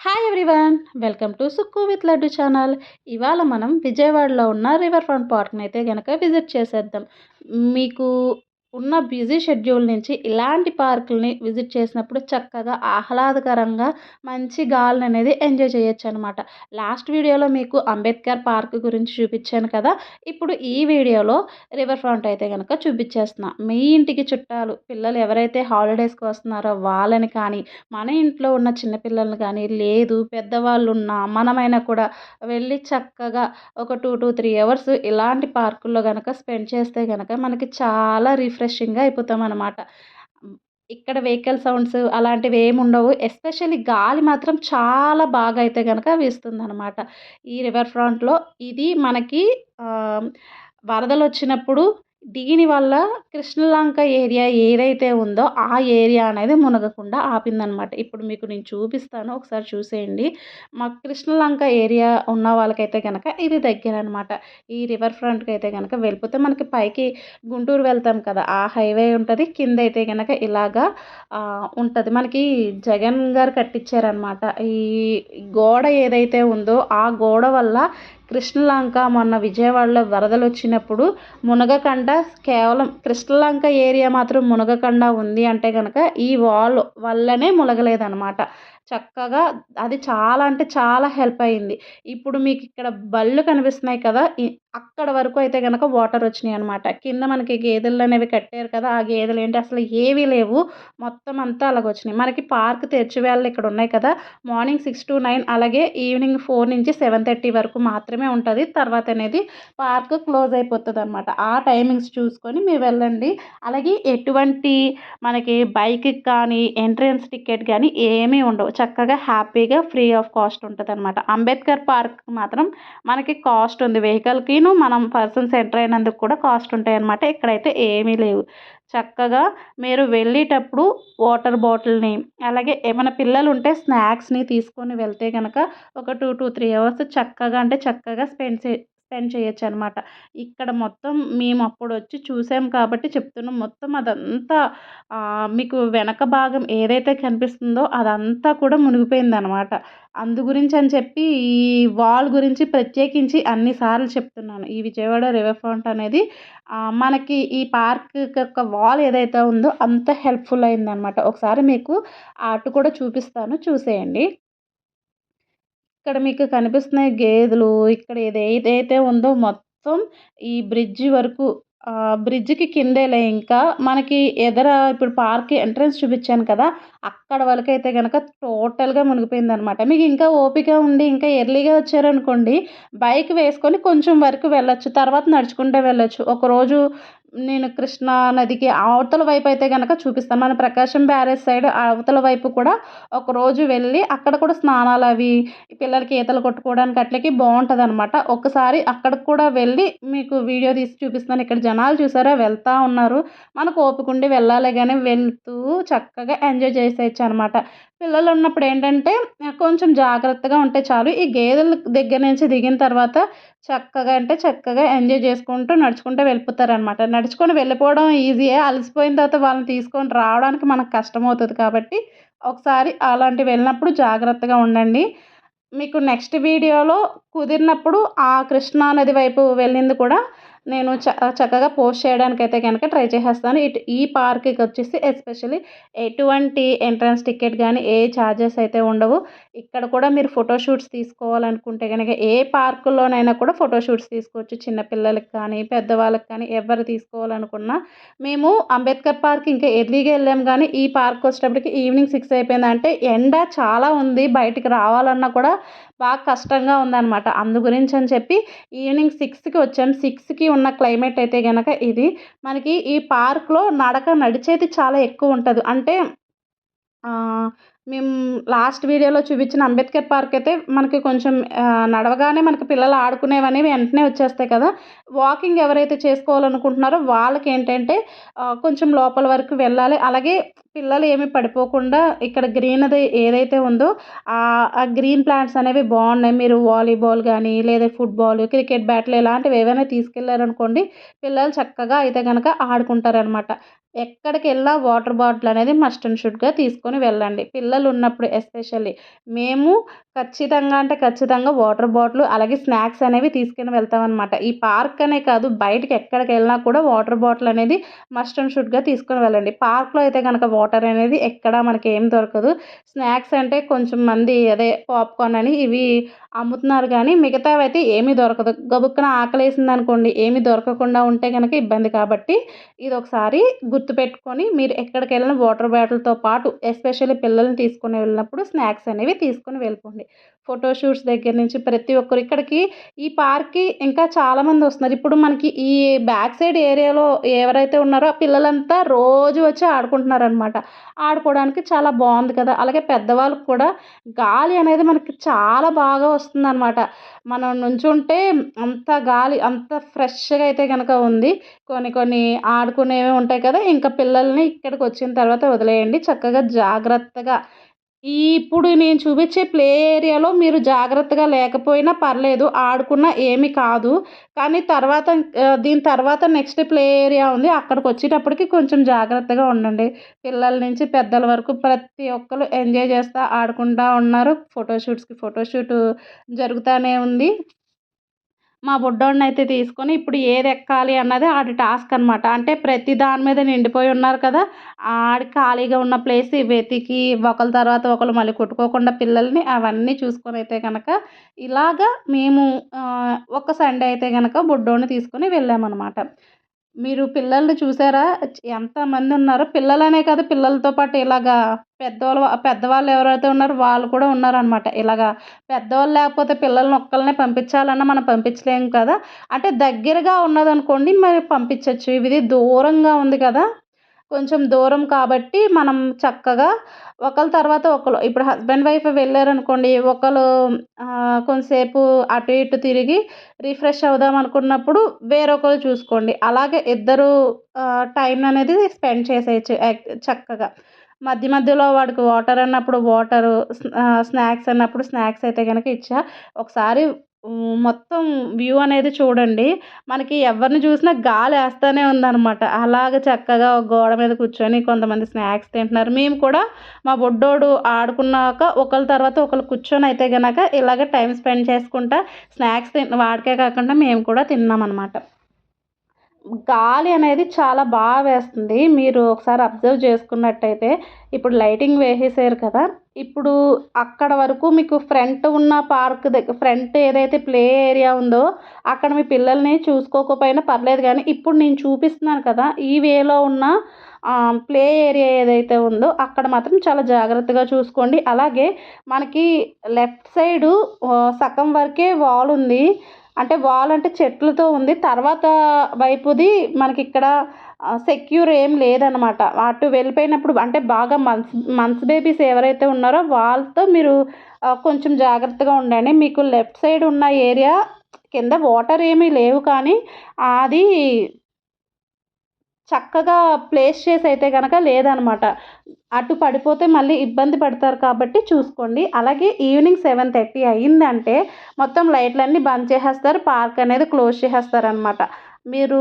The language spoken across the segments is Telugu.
Hi everyone welcome to Sukku with Laddu channel ఇవాళ మనం విజయవాడలో ఉన్న రివర్ ఫ్రంట్ పార్క్ని అయితే కనుక విజిట్ చేసేద్దాం. మీకు ఉన్న బిజీ షెడ్యూల్ నుంచి ఇలాంటి పార్కుల్ని విజిట్ చేసినప్పుడు చక్కగా ఆహ్లాదకరంగా మంచి గాలిని అనేది ఎంజాయ్ చేయొచ్చు అనమాట లాస్ట్ వీడియోలో మీకు అంబేద్కర్ పార్క్ గురించి చూపించాను కదా ఇప్పుడు ఈ వీడియోలో రివర్ ఫ్రంట్ అయితే కనుక చూపించేస్తున్నా. మీ ఇంటికి చుట్టాలు పిల్లలు ఎవరైతే హాలిడేస్కి వస్తున్నారో వాళ్ళని కానీ మన ఇంట్లో ఉన్న చిన్నపిల్లల్ని కానీ లేదు పెద్దవాళ్ళు ఉన్న మనమైనా కూడా వెళ్ళి చక్కగా ఒక టూ టూ త్రీ అవర్స్ ఇలాంటి పార్కుల్లో కనుక స్పెండ్ చేస్తే కనుక మనకి చాలా రిఫ్ రిఫ్రెషింగ్గా అయిపోతాం అనమాట ఇక్కడ వెహికల్ సౌండ్స్ అలాంటివి ఏమి ఉండవు ఎస్పెషల్లీ గాలి మాత్రం చాలా బాగా అయితే కనుక వీస్తుంది అనమాట ఈ రివర్ ఫ్రంట్లో ఇది మనకి వరదలు వచ్చినప్పుడు దీనివల్ల కృష్ణలంక ఏరియా ఏదైతే ఉందో ఆ ఏరియా అనేది మునగకుండా ఆపిందనమాట ఇప్పుడు మీకు నేను చూపిస్తాను ఒకసారి చూసేయండి. మా కృష్ణలంక ఏరియా ఉన్న వాళ్ళకైతే కనుక ఇది దగ్గర అనమాట ఈ రివర్ ఫ్రంట్కి అయితే కనుక వెళ్ళిపోతే మనకి పైకి గుంటూరు వెళ్తాం కదా ఆ హైవే ఉంటుంది. కింద అయితే కనుక ఇలాగా ఉంటుంది. మనకి జగన్ గారు కట్టించారనమాట ఈ గోడ ఏదైతే ఉందో ఆ గోడ వల్ల కృష్ణలంక మొన్న విజయవాడలో వరదలు వచ్చినప్పుడు మునగకండ కేవలం కృష్ణలంక ఏరియా మాత్రం మునగకండ ఉంది అంటే కనుక ఈ వాల్ వల్లనే మునగలేదన్నమాట. చక్కగా అది చాలా అంటే చాలా హెల్ప్ అయింది ఇప్పుడు మీకు ఇక్కడ బళ్ళు కనిపిస్తున్నాయి కదా అక్కడ వరకు అయితే కనుక వాటర్ వచ్చినాయి అనమాట కింద మనకి గేదెలు అనేవి కట్టారు కదా ఆ గేదెలు ఏంటి? అసలు ఏవి లేవు. మొత్తం అంతా అలాగ వచ్చినాయి మనకి పార్క్ తెరిచివేళ ఇక్కడ ఉన్నాయి కదా మార్నింగ్ సిక్స్ టు నైన్ అలాగే ఈవినింగ్ ఫోర్ నుంచి సెవెన్ థర్టీ వరకు మాత్రమే ఉంటుంది. తర్వాత అనేది పార్క్ క్లోజ్ అయిపోతుంది అనమాట ఆ టైమింగ్స్ చూసుకొని మీరు వెళ్ళండి. అలాగే ఎటువంటి మనకి బైక్కి కానీ ఎంట్రన్స్ టికెట్ కానీ ఏమీ ఉండవు. చక్కగా హ్యాపీగా ఫ్రీ ఆఫ్ కాస్ట్ ఉంటుంది అనమాట అంబేద్కర్ పార్క్ మాత్రం మనకి కాస్ట్ ఉంది. వెహికల్కి వెహికల్కిను మనం పర్సన్స్ ఎంటర్ అయినందుకు కూడా కాస్ట్ ఉంటాయి అనమాట ఇక్కడైతే ఏమీ లేవు. చక్కగా మీరు వెళ్ళేటప్పుడు వాటర్ బాటిల్ని అలాగే ఏమైనా పిల్లలు ఉంటే స్నాక్స్ని తీసుకొని వెళ్తే కనుక ఒక టూ టూ త్రీ అవర్స్ చక్కగా అంటే చక్కగా స్పెండ్ చే స్పెండ్ చేయొచ్చు అనమాట ఇక్కడ మొత్తం మేము అప్పుడు వచ్చి చూసాం కాబట్టి చెప్తున్నాం. మొత్తం అదంతా మీకు వెనక భాగం ఏదైతే కనిపిస్తుందో అదంతా కూడా మునిగిపోయింది అనమాట అందు గురించి అని చెప్పి ఈ వాల్ గురించి ప్రత్యేకించి అన్నిసార్లు చెప్తున్నాను. ఈ విజయవాడ రివర్ ఫ్రంట్ అనేది మనకి ఈ పార్క్ యొక్క వాల్ ఏదైతే ఉందో అంత హెల్ప్ఫుల్ అయిందనమాట. ఒకసారి మీకు అటు కూడా చూపిస్తాను. చూసేయండి. ఇక్కడ మీకు కనిపిస్తున్నాయి గేదెలు. ఇక్కడ ఏదైతే ఉందో మొత్తం ఈ బ్రిడ్జి వరకు బ్రిడ్జికి కిందేలే ఇంకా. మనకి ఎదర ఇప్పుడు పార్క్ ఎంట్రన్స్ చూపించాను కదా అక్కడ వరకైతే కనుక టోటల్గా మునిగిపోయింది అనమాట మీకు ఇంకా ఓపిక ఉండి ఇంకా ఎర్లీగా వచ్చారనుకోండి బైక్ వేసుకొని కొంచెం వరకు వెళ్ళొచ్చు తర్వాత నడుచుకుంటే వెళ్ళొచ్చు. ఒకరోజు నేను కృష్ణా నదికి అవతల వైపు అయితే కనుక చూపిస్తాను. మన ప్రకాశం బ్యారేజ్ సైడ్ అవతల వైపు కూడా ఒకరోజు వెళ్ళి అక్కడ కూడా స్నానాలు అవి పిల్లలకి ఈతలు కొట్టుకోవడానికి అట్లకి బాగుంటుంది అనమాట ఒకసారి అక్కడికి కూడా వెళ్ళి మీకు వీడియో తీసి చూపిస్తాను. ఇక్కడ జనాలు చూసారా? వెళ్తూ ఉన్నారు. మనకు ఓపికండి వెళ్ళాలి కానీ వెళ్తూ చక్కగా ఎంజాయ్ చేసేయచ్చు అనమాట పిల్లలు ఉన్నప్పుడు ఏంటంటే కొంచెం జాగ్రత్తగా ఉంటే చాలు. ఈ గేదెల దగ్గర నుంచి దిగిన తర్వాత చక్కగా అంటే చక్కగా ఎంజాయ్ చేసుకుంటూ నడుచుకుంటూ వెళ్ళిపోతారనమాట నడుచుకొని వెళ్ళిపోవడం ఈజీయే అలసిపోయిన తర్వాత వాళ్ళని తీసుకొని రావడానికి మనకు కష్టమవుతుంది కాబట్టి ఒకసారి అలాంటివి వెళ్ళినప్పుడు జాగ్రత్తగా ఉండండి. మీకు నెక్స్ట్ వీడియోలో కుదిరినప్పుడు ఆ కృష్ణా నది వైపు వెళ్ళింది కూడా నేను చ చక్కగా పోస్ట్ చేయడానికి అయితే కనుక ట్రై చేసేస్తాను. ఇటు ఈ పార్క్కి వచ్చేసి ఎస్పెషల్లీ ఎటువంటి ఎంట్రన్స్ టికెట్ కానీ ఏ ఛార్జెస్ అయితే ఉండవు. ఇక్కడ కూడా మీరు ఫోటోషూట్స్ తీసుకోవాలనుకుంటే కనుక ఏ పార్కులోనైనా కూడా ఫోటోషూట్స్ తీసుకోవచ్చు. చిన్నపిల్లలకి కానీ పెద్దవాళ్ళకి కానీ ఎవరు తీసుకోవాలనుకున్నా. మేము అంబేద్కర్ పార్క్ ఇంకా ఎర్లీగా వెళ్ళాం కానీ ఈ పార్క్ వచ్చేటప్పటికి ఈవినింగ్ సిక్స్ అయిపోయింది అంటే ఎండ చాలా ఉంది. బయటికి రావాలన్నా కూడా బాగా కష్టంగా ఉందన్నమాట. అందు గురించి అని చెప్పి ఈవినింగ్ సిక్స్కి వచ్చాం. సిక్స్కి ఉన్న క్లైమేట్ అయితే కనుక ఇది మనకి ఈ పార్క్లో నడక నడిచేది చాలా ఎక్కువ ఉంటుంది. అంటే మేము లాస్ట్ వీడియోలో చూపించిన అంబేద్కర్ పార్క్ అయితే మనకి కొంచెం నడవగానే మనకి పిల్లలు ఆడుకునేవని వెంటనే వచ్చేస్తాయి కదా. వాకింగ్ ఎవరైతే చేసుకోవాలనుకుంటున్నారో వాళ్ళకి ఏంటంటే కొంచెం లోపల వరకు వెళ్ళాలి. అలాగే పిల్లలు ఏమి పడిపోకుండా ఇక్కడ గ్రీనది ఏదైతే ఉందో ఆ గ్రీన్ ప్లాంట్స్ అనేవి బాగున్నాయి. మీరు వాలీబాల్ కానీ లేదా ఫుట్బాల్ క్రికెట్ బ్యాట్లు ఇలాంటివి ఏవైనా తీసుకెళ్ళారనుకోండి పిల్లలు చక్కగా అయితే కనుక ఆడుకుంటారనమాట. ఎక్కడికి వెళ్ళా వాటర్ బాటిల్ అనేది మస్ట్ అండ్ షుడ్గా తీసుకొని వెళ్ళండి. పిల్లలు ఉన్నప్పుడు ఎస్పెషల్లీ మేము ఖచ్చితంగా అంటే ఖచ్చితంగా వాటర్ బాటిల్ అలాగే స్నాక్స్ అనేవి తీసుకుని వెళ్తామన్నమాట. ఈ పార్క్ అనే కాదు బయటకి ఎక్కడికి వెళ్ళినా కూడా వాటర్ బాటిల్ అనేది మస్ట్ అండ్ షుడ్గా తీసుకొని వెళ్ళండి. పార్క్లో అయితే కనుక వాటర్ అనేది ఎక్కడ మనకి ఏం దొరకదు. స్నాక్స్ అంటే కొంచెం మంది అదే పాప్కార్న్ అని ఇవి అమ్ముతున్నారు కానీ మిగతావి అయితే ఏమీ దొరకదు. గబుక్కున ఆకలి వేసింది అనుకోండి ఏమీ దొరకకుండా ఉంటే కనుక ఇబ్బంది. కాబట్టి ఇది ఒకసారి గుర్తుపెట్టుకొని మీరు ఎక్కడికి వెళ్ళిన వాటర్ బాటిల్తో పాటు ఎస్పెషల్లీ పిల్లల్ని తీసుకొని వెళ్ళినప్పుడు స్నాక్స్ అనేవి తీసుకొని వెళ్ళిపోండి. ఫోటోషూట్స్ దగ్గర నుంచి ప్రతి ఒక్కరు ఇక్కడికి ఈ పార్క్కి ఇంకా చాలామంది వస్తున్నారు. ఇప్పుడు మనకి ఈ బ్యాక్ సైడ్ ఏరియాలో ఎవరైతే ఉన్నారో ఆ పిల్లలంతా రోజు వచ్చి ఆడుకుంటున్నారు అనమాట ఆడుకోవడానికి చాలా బాగుంది కదా. అలాగే పెద్దవాళ్ళకి కూడా గాలి అనేది మనకి చాలా బాగా వస్తుంది అనమాట మనం నుంచుంటే అంత గాలి అంత ఫ్రెష్గా అయితే కనుక ఉంది. కొన్ని కొన్ని ఆడుకునేవి ఉంటాయి కదా. ఇంకా పిల్లల్ని ఇక్కడికి వచ్చిన తర్వాత వదిలేయండి. చక్కగా జాగ్రత్తగా ఇప్పుడు నేను చూపించే ప్లే ఏరియాలో మీరు జాగ్రత్తగా లేకపోయినా పర్లేదు ఆడుకున్నా ఏమీ కాదు. కానీ తర్వాత దీని తర్వాత నెక్స్ట్ ప్లే ఏరియా ఉంది. అక్కడికి వచ్చేటప్పటికి కొంచెం జాగ్రత్తగా ఉండండి. పిల్లల నుంచి పెద్దల వరకు ప్రతి ఒక్కరు ఎంజాయ్ చేస్తూ ఆడుకుంటూ ఉన్నారు. ఫోటోషూట్స్కి ఫోటోషూట్ జరుగుతూనే ఉంది. మా బుడ్డోడిని అయితే తీసుకొని ఇప్పుడు ఏది ఎక్కాలి అన్నది ఆడి టాస్క్ అనమాట అంటే ప్రతి దాని మీద నిండిపోయి ఉన్నారు కదా ఆడి ఖాళీగా ఉన్న ప్లేస్ వెతికి ఒకరి తర్వాత ఒకరు మళ్ళీ కొట్టుకోకుండా పిల్లల్ని అవన్నీ చూసుకొని అయితే కనుక ఇలాగా మేము ఒక సండే అయితే కనుక బుడ్డోడిని తీసుకొని వెళ్ళామన్నమాట. మీరు పిల్లల్ని చూసారా? ఎంతమంది ఉన్నారో? పిల్లలనే కాదు పిల్లలతో పాటు ఇలాగా పెద్దవాళ్ళు పెద్దవాళ్ళు ఎవరైతే ఉన్నారో వాళ్ళు కూడా ఉన్నారనమాట ఇలాగా పెద్దవాళ్ళు లేకపోతే పిల్లల్ని ఒక్కళ్ళనే పంపించాలన్నా మనం పంపించలేము కదా? అంటే దగ్గరగా ఉన్నదనుకోండి మరి పంపించవచ్చు ఇది దూరంగా ఉంది కదా? కొంచెం దూరం కాబట్టి మనం చక్కగా ఒకళ్ళ తర్వాత ఒకరు ఇప్పుడు హస్బెండ్ వైఫ్ వెళ్ళారనుకోండి ఒకరు కొంతసేపు అటు ఇటు తిరిగి రిఫ్రెష్ అవుదాం అనుకున్నప్పుడు వేరొకరు చూసుకోండి. అలాగే ఇద్దరు టైం అనేది స్పెండ్ చేసేయచ్చు చక్కగా. మధ్య మధ్యలో వాడికి వాటర్ అన్నప్పుడు వాటరు స్నాక్స్ అన్నప్పుడు స్నాక్స్ అయితే కనుక ఇచ్చా. ఒకసారి మొత్తం వ్యూ అనేది చూడండి. మనకి ఎవరిని చూసినా గాలి వేస్తూనే ఉందన్నమాట. అలాగ చక్కగా గోడ మీద కూర్చొని కొంతమంది స్నాక్స్ తింటున్నారు. మేము కూడా మా బొడ్డోడు ఆడుకున్నాక ఒకళ్ళ తర్వాత ఒకళ్ళు కూర్చొని అయితే కనుక ఇలాగ టైం స్పెండ్ చేసుకుంటా స్నాక్స్ తిన్న వాడికే కాకుండా మేము కూడా తిన్నామన్నమాట. గాలి అనేది చాలా బాగా వేస్తుంది. మీరు ఒకసారి అబ్జర్వ్ చేసుకున్నట్టయితే ఇప్పుడు లైటింగ్ వేసేసారు కదా. ఇప్పుడు అక్కడ వరకు మీకు ఫ్రంట్ ఉన్న పార్క్ దగ్గర ఫ్రంట్ ఏదైతే ప్లే ఏరియా ఉందో అక్కడ మీ పిల్లల్ని చూసుకోకపోయినా పర్లేదు కానీ ఇప్పుడు నేను చూపిస్తున్నాను కదా ఈ వేలో ఉన్న ప్లే ఏరియా ఏదైతే ఉందో అక్కడ మాత్రం చాలా జాగ్రత్తగా చూసుకోండి. అలాగే మనకి లెఫ్ట్ సైడు సగం వరకే వాల్ ఉంది. అంటే వాల్ అంటే చెట్లతో ఉంది. తర్వాత వైపుది మనకి ఇక్కడ సెక్యూర్ ఏం లేదనమాట అటు వెళ్ళిపోయినప్పుడు అంటే బాగా మంత్స్ మంత్స్ బేబీస్ ఎవరైతే ఉన్నారో వాళ్ళతో మీరు కొంచెం జాగ్రత్తగా ఉండండి. మీకు లెఫ్ట్ సైడ్ ఉన్న ఏరియా కింద వాటర్ ఏమీ లేవు కానీ అది చక్కగా ప్లేస్ చేసి అయితే కనుక లేదనమాట అటు పడిపోతే మళ్ళీ ఇబ్బంది పడతారు కాబట్టి చూసుకోండి. అలాగే ఈవినింగ్ సెవెన్ థర్టీ అయ్యిందంటే మొత్తం లైట్లన్నీ బంద్ చేసేస్తారు. పార్క్ అనేది క్లోజ్ చేసేస్తారు అనమాట మీరు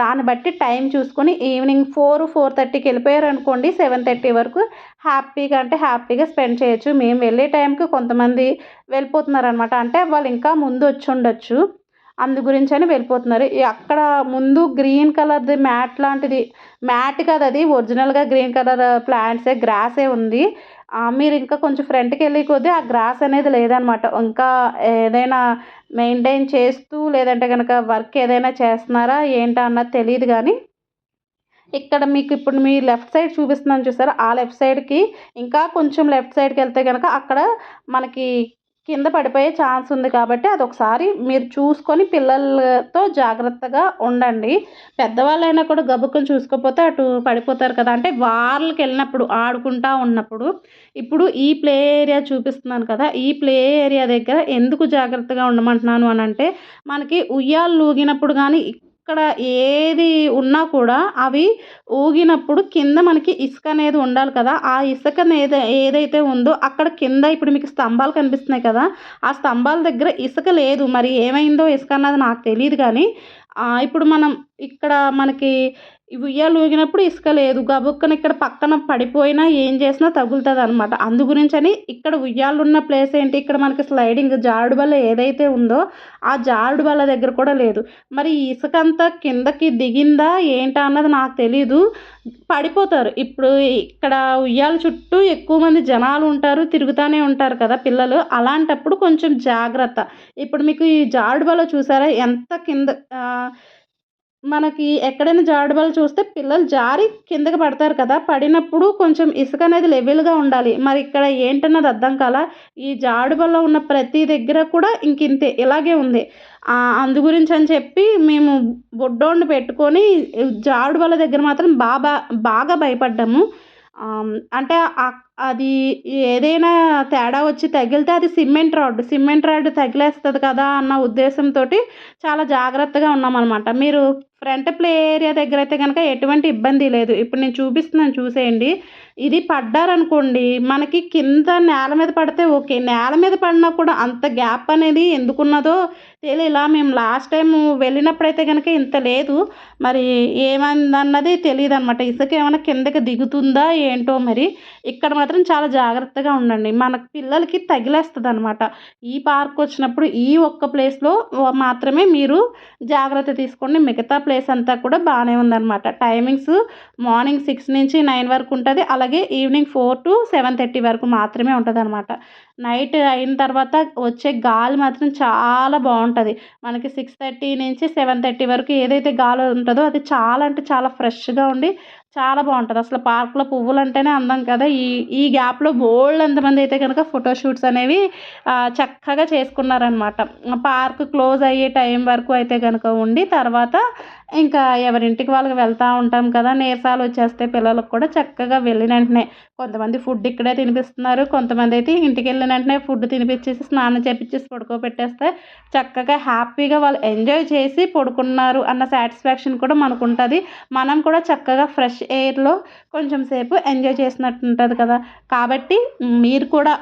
దాన్ని బట్టి టైం చూసుకొని ఈవినింగ్ ఫోర్ ఫోర్ థర్టీకి వెళ్ళిపోయారు అనుకోండి సెవెన్ థర్టీ వరకు హ్యాపీగా అంటే హ్యాపీగా స్పెండ్ చేయొచ్చు. మేము వెళ్ళే టైంకి కొంతమంది వెళ్ళిపోతున్నారు అనమాట అంటే వాళ్ళు ఇంకా ముందు వచ్చి ఉండొచ్చు. అందు గురించి అని వెళ్ళిపోతున్నారు అక్కడ ముందు గ్రీన్ కలర్ది మ్యాట్ లాంటిది మ్యాట్ కాదు అది ఒరిజినల్గా గ్రీన్ కలర్ ప్లాంట్సే గ్రాసే ఉంది. మీరు ఇంకా కొంచెం ఫ్రంట్కి వెళ్ళే కొద్దీ ఆ గ్రాస్ అనేది లేదనమాట ఇంకా ఏదైనా మెయింటైన్ చేస్తూ లేదంటే కనుక వర్క్ ఏదైనా చేస్తున్నారా ఏంటా అన్నది తెలియదు కానీ ఇక్కడ మీకు ఇప్పుడు మీ లెఫ్ట్ సైడ్ చూపిస్తున్నాను చూసారా? ఆ లెఫ్ట్ సైడ్కి ఇంకా కొంచెం లెఫ్ట్ సైడ్కి వెళ్తే కనుక అక్కడ మనకి కింద పడిపోయే ఛాన్స్ ఉంది కాబట్టి అది ఒకసారి మీరు చూసుకొని పిల్లలతో జాగ్రత్తగా ఉండండి. పెద్దవాళ్ళైనా కూడా గబుక్కుని చూసుకోకపోతే అటు పడిపోతారు కదా. అంటే వాళ్ళకి వెళ్ళినప్పుడు ఆడుకుంటా ఉన్నప్పుడు ఇప్పుడు ఈ ప్లే ఏరియా చూపిస్తున్నాను కదా. ఈ ప్లే ఏరియా దగ్గర ఎందుకు జాగ్రత్తగా ఉండమంటున్నాను అని అంటే మనకి ఉయ్యాలు ఊగినప్పుడు కానీ ఇక్కడ ఏది ఉన్నా కూడా అవి ఊగినప్పుడు కింద మనకి ఇసుక అనేది ఉండాలి కదా. ఆ ఇసుక ఏదైతే ఉందో అక్కడ కింద ఇప్పుడు మీకు స్తంభాలు కనిపిస్తున్నాయి కదా. ఆ స్తంభాల దగ్గర ఇసుక లేదు. మరి ఏమైందో ఇసుక అన్నది నాకు తెలియదు కానీ ఇప్పుడు మనం ఇక్కడ మనకి ఉయ్యాలు ఊగినప్పుడు ఇసుక లేదు. గబుక్కన ఇక్కడ పక్కన పడిపోయినా ఏం చేసినా తగులుతుంది అనమాట అందు గురించని ఇక్కడ ఉయ్యాలు ఉన్న ప్లేస్ ఏంటి? ఇక్కడ మనకి స్లైడింగ్ జారుడు బల్ల ఏదైతే ఉందో ఆ జారుడు బల్ల దగ్గర కూడా లేదు. మరి ఇసుక అంతా కిందకి దిగిందా ఏంటా అన్నది నాకు తెలీదు. పడిపోతారు. ఇప్పుడు ఇక్కడ ఉయ్యాల చుట్టూ ఎక్కువ మంది జనాలు ఉంటారు తిరుగుతూనే ఉంటారు కదా పిల్లలు. అలాంటప్పుడు కొంచెం జాగ్రత్త. ఇప్పుడు మీకు ఈ జారుడు బల్ల చూసారా? ఎంత కింద మనకి ఎక్కడైనా జారుడుబల్ల చూస్తే పిల్లలు జారి కిందకి పడతారు కదా పడినప్పుడు కొంచెం ఇసుక అనేది లెవెల్గా ఉండాలి. మరి ఇక్కడ ఏంటన్నది అర్థం కాల ఈ జాడుబల్లో ఉన్న ప్రతి దగ్గర కూడా ఇంక ఇంతే ఇలాగే ఉంది. అందు గురించి అని చెప్పి మేము బొడ్డోడిని పెట్టుకొని జారుడుబల్ల దగ్గర మాత్రం బాగా బాగా భయపడ్డాము. అంటే అది ఏదైనా తేడా వచ్చి తగిలితే అది సిమెంట్ రాడ్ సిమెంట్ రాడ్ తగిలేస్తుంది కదా అన్న ఉద్దేశంతో చాలా జాగ్రత్తగా ఉన్నామన్నమాట. మీరు ఫ్రంట్ ప్లే ఏరియా దగ్గర అయితే కనుక ఎటువంటి ఇబ్బంది లేదు. ఇప్పుడు నేను చూపిస్తున్నాను చూసేయండి. ఇది పడ్డారనుకోండి మనకి కింద నేల మీద పడితే ఓకే. నేల మీద పడినా కూడా అంత గ్యాప్ అనేది ఎందుకున్నదో తెలియలా మేము లాస్ట్ టైం వెళ్ళినప్పుడైతే కనుక ఇంత లేదు. మరి ఏమైందన్నది తెలియదు అనమాట ఇసుక ఏమైనా కిందకి దిగుతుందా ఏంటో మరి ఇక్కడ మాత్రం చాలా జాగ్రత్తగా ఉండండి. మనకు పిల్లలకి తగిలేస్తుంది అనమాట ఈ పార్క్ వచ్చినప్పుడు ఈ ఒక్క ప్లేస్లో మాత్రమే మీరు జాగ్రత్త తీసుకోండి. మిగతా ప్లేస్ అంతా కూడా బాగానే ఉందన్నమాట. టైమింగ్స్ మార్నింగ్ సిక్స్ నుంచి నైన్ వరకు ఉంటుంది. అలాగే evening four to seven thirty వరకు మాత్రమే ఉంటుంది అనమాట నైట్ అయిన తర్వాత వచ్చే గాలి మాత్రం చాలా బాగుంటుంది. మనకి సిక్స్ థర్టీ నుంచి సెవెన్ థర్టీ వరకు ఏదైతే గాలి ఉంటుందో అది చాలా అంటే చాలా ఫ్రెష్గా ఉండి చాలా బాగుంటుంది. అసలు పార్క్లో పువ్వులు అంటేనే అందం కదా. ఈ ఈ గ్యాప్లో బోల్డ్ ఎంతమంది అయితే కనుక ఫోటోషూట్స్ అనేవి చక్కగా చేసుకున్నారనమాట పార్క్ క్లోజ్ అయ్యే టైం వరకు అయితే కనుక ఉండి తర్వాత ఇంకా ఎవరింటికి వాళ్ళకి వెళ్తూ ఉంటాం కదా నీరసాలు వచ్చేస్తే పిల్లలకు కూడా చక్కగా వెళ్ళిన వెంటనే కొంతమంది ఫుడ్ ఇక్కడే తినిపిస్తున్నారు. కొంతమంది అయితే ఇంటికి వెళ్ళిన వెంటనే ఫుడ్ తినిపించేసి స్నానం చేపించేసి పడుకోబెట్టేస్తే చక్కగా హ్యాపీగా వాళ్ళు ఎంజాయ్ చేసి పడుకున్నారు అన్న సాటిస్ఫాక్షన్ కూడా మనకు ఉంటుంది మనం కూడా చక్కగా ఫ్రెష్ ఎయిర్లో కొంచెం సేపు ఎంజాయ్ చేసినట్టు ఉంటుంది కదా. కాబట్టి మీరు కూడా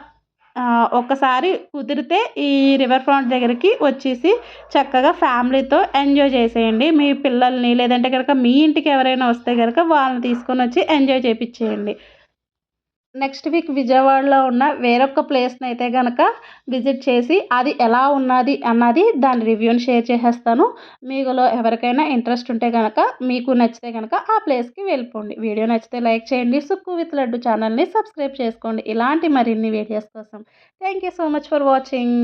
ఒక్కసారి కుదిరితే ఈ రివర్ ఫ్రంట్ దగ్గరికి వచ్చేసి చక్కగా ఫ్యామిలీతో ఎంజాయ్ చేసేయండి. మీ పిల్లల్ని లేదంటే కనుక మీ ఇంటికి ఎవరైనా వస్తే కనుక వాళ్ళని తీసుకొని వచ్చి ఎంజాయ్ చేయించేయండి నెక్స్ట్ వీక్ విజయవాడలో ఉన్న వేరొక ప్లేస్ని అయితే కనుక విజిట్ చేసి అది ఎలా ఉన్నది అన్నది దాని రివ్యూని షేర్ చేసేస్తాను. మీలో ఎవరికైనా ఇంట్రెస్ట్ ఉంటే కనుక మీకు నచ్చితే కనుక ఆ ప్లేస్కి వెళ్ళిపోండి. వీడియో నచ్చితే లైక్ చేయండి. సుక్కు విత్ లడ్డు ఛానల్ని సబ్స్క్రైబ్ చేసుకోండి. ఇలాంటి మరిన్ని వీడియోస్ కోసం. Thank you so much for watching.